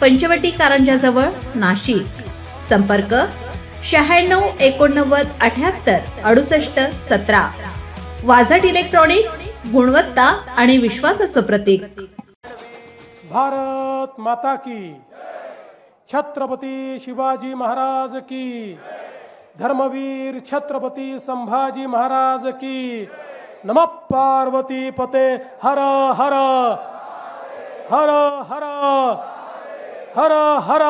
पंचवटी कारंजाजवळ नाशिक. संपर्क शहाण्णव एकोणनव्वद अठ्याहत्तर अडुसष्ट सतरा. वाझट इलेक्ट्रॉनिक्स गुणवत्ता आणि विश्वासाचं प्रतीक. भारत माता की छत्रपती शिवाजी महाराज की धर्मवीर छत्रपती संभाजी महाराज की नम पार्वती पते. हर हर. हर हर. हर हर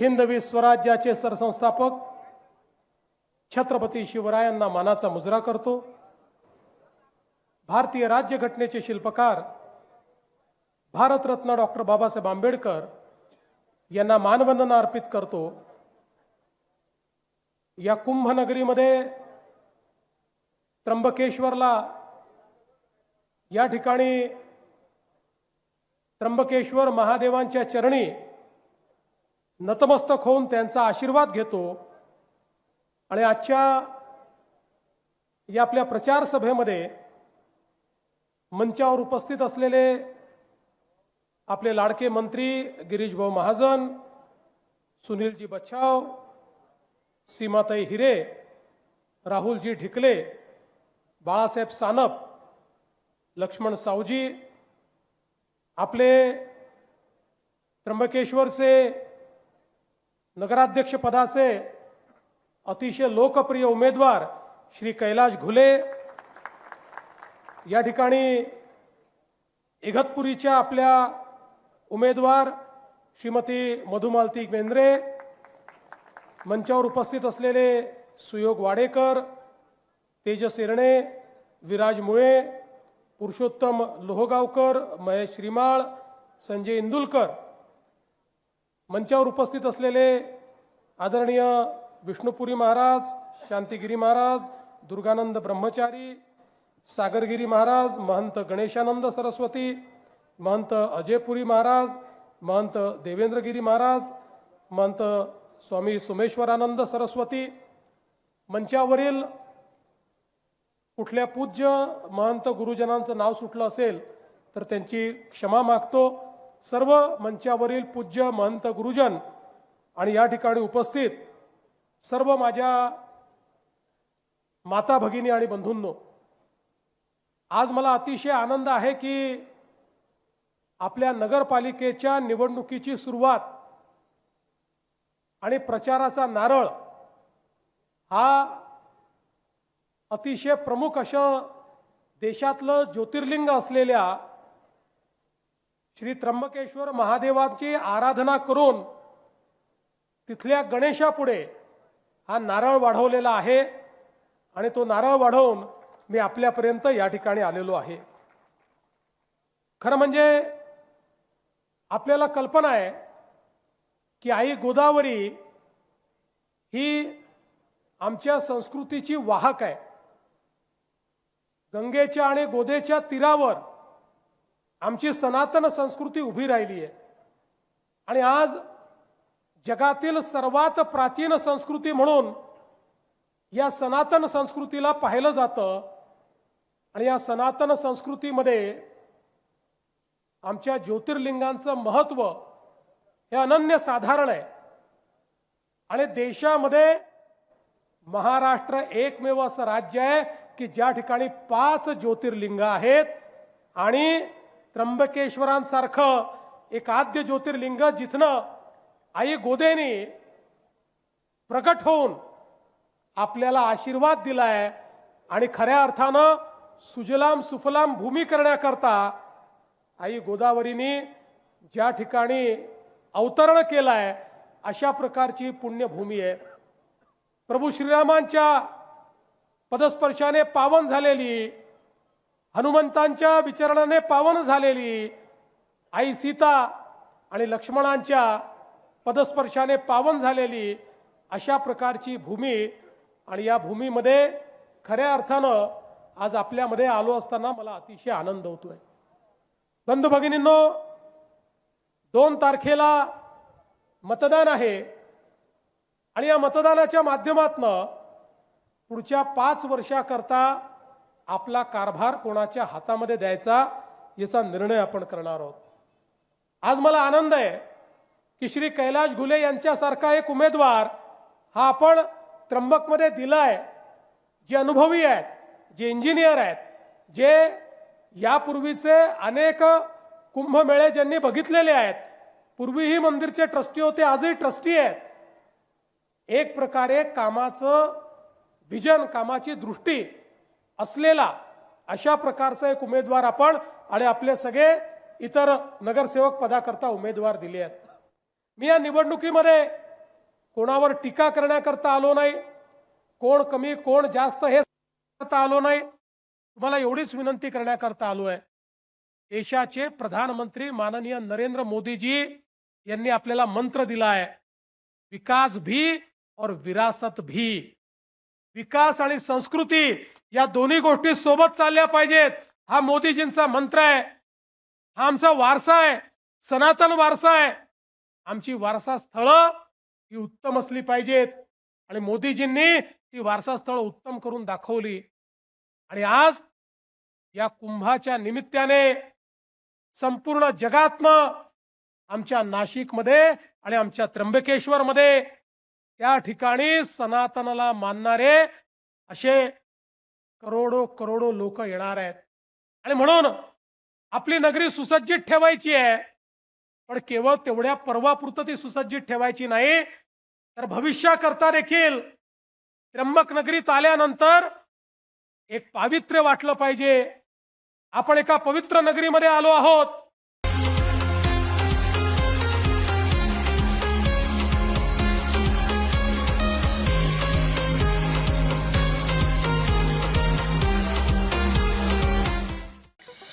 हिंदवी स्वराज्याचे सरसंस्थापक छत्रपती शिवरायांना मानाचा मुजरा करतो. भारतीय राज्यघटनेचे शिल्पकार भारतरत्न डॉक्टर बाबासाहेब आंबेडकर यांना मानवंदना अर्पित करतो. या कुंभनगरीमध्ये त्र्यंबकेश्वरला या ठिकाणी त्र्यंबकेश्वर महादेवांच्या चरणी नतमस्तक होऊन त्यांचा आशीर्वाद घेतो. आणि आजच्या या आपल्या प्रचार सभेमध्ये मंचावर उपस्थित असलेले आपले लाडके मंत्री गिरीशभाऊ महाजन सुनीलजी बच्छाव सीमाताई हिरे राहुलजी ढिकले बाळासाहेब सानप लक्ष्मण सावजी आपले त्र्यंबकेश्वरचे नगराध्यक्ष पदाचे अतिशय लोकप्रिय उमेदवार श्री कैलाश घुले. या ठिकाणी इगतपुरीच्या आपल्या उमेदवार श्रीमती मधुमालती मेंद्रे मंचावर उपस्थित असलेले सुयोग वाडेकर तेजस एरणे विराज मुळे पुरुषोत्तम लोहगावकर महेश श्रीमाळ संजय इंदुलकर मंचावर उपस्थित असलेले आदरणीय विष्णुपुरी महाराज शांतिगिरी महाराज दुर्गानंद ब्रह्मचारी सागरगिरी महाराज महंत गणेशानंद सरस्वती महंत अजयपुरी महाराज महंत देवेंद्रगिरी महाराज महंत स्वामी सोमेश्वरानंद सरस्वती मंचावरील कुठल्या पूज्य महंत गुरुजनांचं नाव सुटलं असेल तर त्यांची क्षमा मागतो. सर्व मंचावरील पूज्य महंत गुरुजन आणि या ठिकाणी उपस्थित सर्व माझ्या माता भगिनी आणि बंधूंनो आज मला अतिशय आनंद आहे की आपल्या नगरपालिकेच्या निवडणुकीची सुरुवात आणि प्रचाराचा नारळ हा अतिशय प्रमुख असं देशातलं ज्योतिर्लिंग असलेल्या श्री त्र्यंबकेश्वर महादेवाची आराधना करून तिथल्या गणेशापुढे हा नारळ वाढवलेला आहे आणि तो नारळ वाढवून मी आपल्यापर्यंत या ठिकाणी आलेलो आहे. खरं म्हणजे आपल्याला कल्पना आहे की आई गोदावरी ही आमच्या संस्कृतीची वाहक आहे. गंगेच्या आणि गोदेच्या तीरावर आमची सनातन संस्कृती उभी राहिली आहे. आणि आज जगातील सर्वात प्राचीन संस्कृती म्हणून या सनातन संस्कृतीला पाहिलं जातं. आणि या सनातन संस्कृतीमध्ये आमच्या ज्योतिर्लिंगांचं महत्त्व हे अनन्य साधारण आहे. आणि देशामध्ये महाराष्ट्र एकमेव असं राज्य आहे की ज्या ठिकाणी पाच ज्योतिर्लिंग आहेत आणि त्र्यंबकेश्वरांसारखं एक आद्य ज्योतिर्लिंग जिथनं आई गोदेनी प्रकट होऊन आपल्याला आशीर्वाद दिलाय आणि खऱ्या अर्थानं सुजलाम सुफलाम भूमी करण्याकरता आई गोदावरीने ज्या ठिकाणी अवतरण केलाय अशा प्रकारची पुण्यभूमी आहे. प्रभू श्रीरामांच्या पदस्पर्शाने पावन झालेली हनुमंतांच्या विचरणाने पावन झालेली आई सीता आणि लक्ष्मणांच्या पदस्पर्शाने पावन झालेली अशा प्रकारची भूमी आणि या भूमीमध्ये खऱ्या अर्थानं आज आपल्यामध्ये आलो असताना मला अतिशय आनंद होतोय. बंधू भगिनींनो दोन तारखेला मतदान आहे आणि या मतदानाच्या माध्यमातनं पुढच्या पाच वर्षाकरता आपला कारभार कोणाच्या हातामध्ये द्यायचा याचा निर्णय आपण करणार आहोत. आज मला आनंद आहे की श्री कैलाश घुले यांच्यासारखा एक उमेदवार हा आपण त्र्यंबकमध्ये दिलाय जे अनुभवी आहेत जे इंजिनियर आहेत जे यापूर्वीचे अनेक कुंभमेळे ज्यांनी बघितलेले आहेत पूर्वीही मंदिरचे ट्रस्टी होते आजही ट्रस्टी आहेत. एक प्रकारे कामाचं विजन कामाची दृष्टी असलेला अशा प्रकारचा एक उमेदवार आपण आणि आपले सगळे इतर नगरसेवक पदाकरता उमेदवार दिले आहेत. मी या निवडणुकीमध्ये कोणावर टीका करण्याकरता आलो नाही कोण कमी कोण जास्त हे करता आलो नाही तुम्हाला एवढीच विनंती करण्याकरता आलो आहे. देशाचे प्रधानमंत्री माननीय नरेंद्र मोदीजी यांनी आपल्याला मंत्र दिला आहे विकास भी और विरासत भी. विकास आणि संस्कृती या दोन्ही गोष्टी सोबत चालल्या पाहिजेत. हा मोदीजींचा मंत्र आहे. हा आमचा वारसा आहे. सनातन वारसा आहे. आमची वारसा स्थळं ही उत्तम असली पाहिजेत. आणि मोदीजींनी ती वारसा स्थळ उत्तम करून दाखवली. आणि आज या कुंभाच्या निमित्ताने संपूर्ण जगातनं आमच्या नाशिकमध्ये आणि आमच्या त्र्यंबकेश्वरमध्ये त्या ठिकाणी सनातनाला मानणारे असे करोडो करोडो लोक येणार आहेत. आणि म्हणून आपली नगरी सुसज्जित ठेवायची आहे. पण केवळ तेवढ्या पर्वापुरतं ती सुसज्जित ठेवायची नाही. तर भविष्याकरता देखील त्र्यंबक नगरीत आल्यानंतर एक पावित्र्य वाटलं पाहिजे. आपण एका पवित्र नगरीमध्ये आलो आहोत.